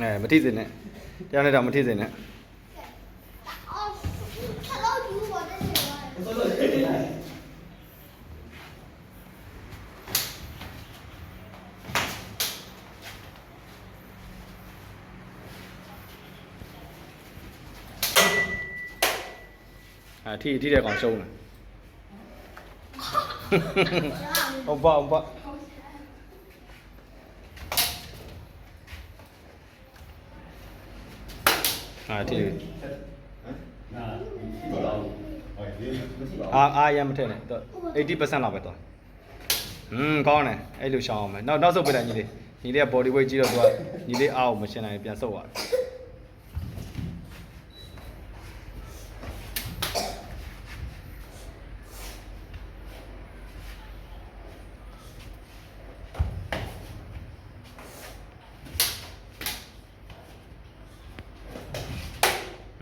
အဲမထိစေနဲ့တရားနဲ့တော့မထိစေနဲ့အော်ခလို့ယူပါနဲ့ဆိုတော့အဲထိထိတဲ့ကောင်ရှုံးတယ်ဟုတ်ပါဟုတ်ပါ အာထိအာအာရမထည့်နဲ့တော့80%လောက်ပဲတော့อืมကောင်းတယ်အဲ့လိုရှောင်းအောင်မယ်နောက်နောက်ဆုတ်ပြလိုက်ညီလေးညီလေးက body weight ကြီးတော့သူကညီလေးအားအောင်မရှင်းနိုင်ဘူးပြန်ဆုတ်ရတယ်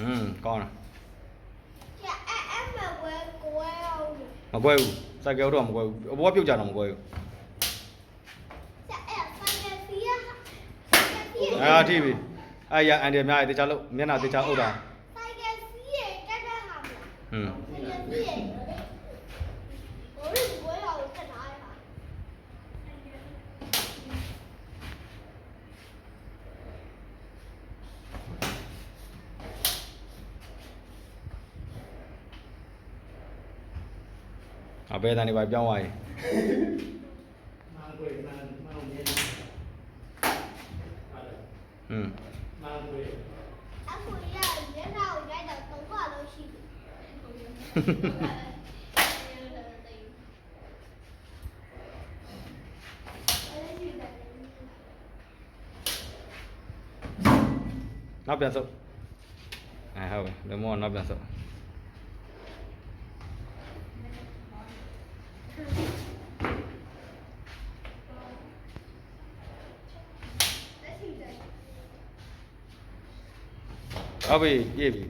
อืมကောင်းလားမကွဲဘူးစိုက်ကဲတော့မကွဲဘူးအပေါ်ကပြုတ်ကြတော့မကွဲဘူးအာထိပြီအာရအန်တယ်များတယ်တခြားလို့မျက်နှာတခြားအုပ်တာစိုက်ကဲစီးရဲ့တက်တက်ဟာမလားဟွန်း အဘယ်တန်နေပါပြောင်းသွားရင်မှန်ကိုမှန်မှန်နေอืมမှန်ကိုအခုရမျက်နှာကိုရိုက်တော့သုံးခါလို့ရှိတယ်နောက်ပြန်ဆုပ်အဲဟုတ်ပြီဒီမောကနောက်ပြန်ဆု ပ်ဟုတ်ပြီပြည့်ပြီ